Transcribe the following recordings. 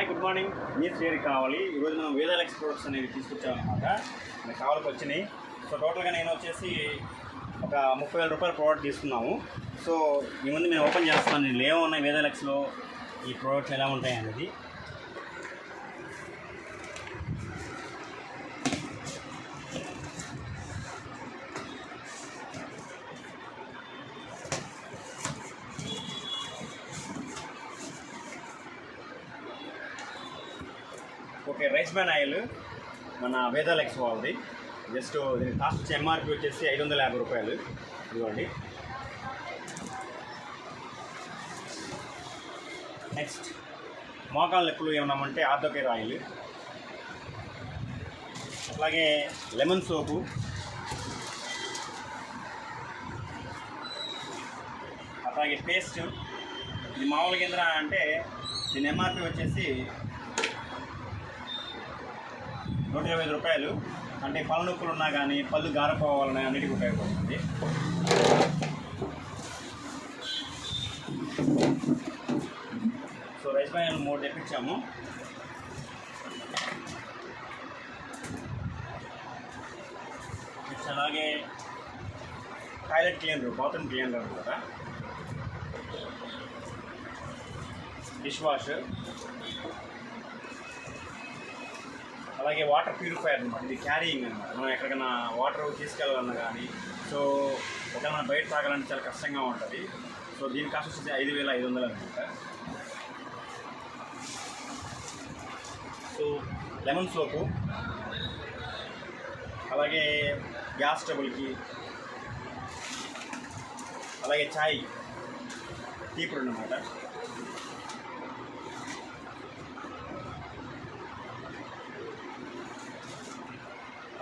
Hi good morning. మీ శ్రీహరి కావాలి. ఈరోజు మనం వేదాల ప్రొడక్ట్స్ అనేవి తీసుకొచ్చామన్నమాట. మన కావాలకు వచ్చినాయి. సో టోటల్గా నేను వచ్చేసి ఒక ముప్పై వేల రూపాయల ప్రోడక్ట్ తీసుకున్నాము. సో ఈ ముందు మేము ఓపెన్ చేస్తున్నాను నేను ఏమో ఉన్నాయి వేదాలెక్స్లో ఈ ప్రోడక్ట్స్ ఎలా ఉంటాయి అనేది. ఓకే రైస్ బ్యాన్ ఆయిల్ మన వేదాలెక్స్ వాళ్ళది. జస్ట్ దీని కాస్ట్ వచ్చి ఎంఆర్పి వచ్చేసి ఐదు వందల యాభై రూపాయలు. ఇదిగోండి. నెక్స్ట్ మోకాళ్ళ లెక్కలు ఏమన్నామంటే ఆర్థోకేర్ ఆయిల్. అట్లాగే లెమన్ సోపు. అట్లాగే పేస్ట్. ఇది మామూలుగా ఏంద్రా అంటే దీని ఎంఆర్పి వచ్చేసి నూట ఇరవై ఐదు రూపాయలు. అంటే పళ్ళు నొప్పులు ఉన్నా కానీ పళ్ళు గారపోవాలన్నా అన్నిటికీ ఉపయోగపడుతుంది. సో రైస్ బ్యాన్ మూడు తెప్పించాము. అలాగే టాయిలెట్ క్లీనర్ బాత్రూమ్ క్లీనర్ అనమాట డిష్ వాష్ అలాగే వాటర్ ప్యూరిఫైయర్ అనమాట ఇది క్యారీయింగ్ అనమాట మనం ఎక్కడికైనా వాటర్ తీసుకెళ్ళాలన్నా కానీ సో ఒకవేళ బయట తాగాలంటే చాలా కష్టంగా ఉంటుంది. సో దీని కాస్ట్ వచ్చేసి ఐదు వేల ఐదు వందలు అనమాట సో లెమన్ సోపు అలాగే గ్యాస్ ట్రబుల్కి అలాగే ఛాయ్ టీ పొడి అనమాట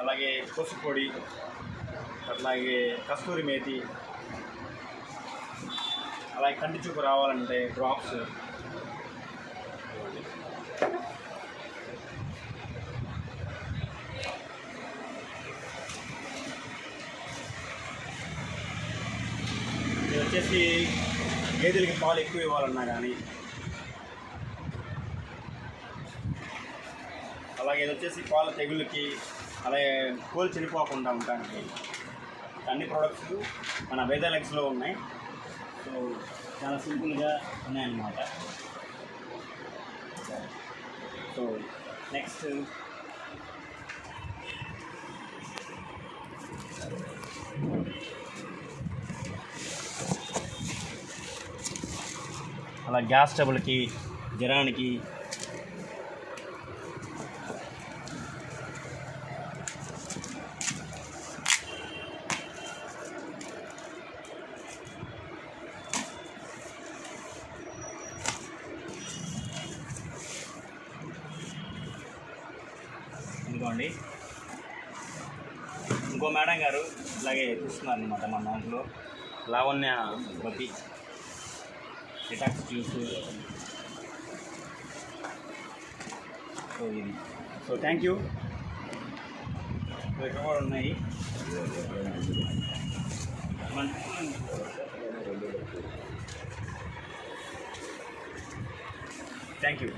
అలాగే కూచిపూడి అట్లాగే కస్తూరి మేతి అలాగే కంటి చూపు రావాలంటే డ్రాప్స్. ఇది వచ్చేసి గేదెలకి పాలు ఎక్కువ ఇవ్వాలన్నా కానీ అలాగే ఇది వచ్చేసి పాల తెగుళ్ళకి అలాగే కోల్ చనిపోకుండా ఉండడానికి అన్ని ప్రోడక్ట్స్ మన వేదాలెక్స్లో ఉన్నాయి. సో చాలా సింపుల్గా ఉన్నాయన్నమాట. సో నెక్స్ట్ అలా గ్యాస్ ట్రబుల్కి జ్వరానికి ఇదిగోండి ఇంకో మేడం గారు ఇలాగే చూస్తున్నారు అనమాట మన దాంట్లో లావణ్య బతి. డిటాక్స్ జ్యూస్ సో ఇది. సో థ్యాంక్ యూ ఇక్కడ కూడా ఉన్నాయి. Thank you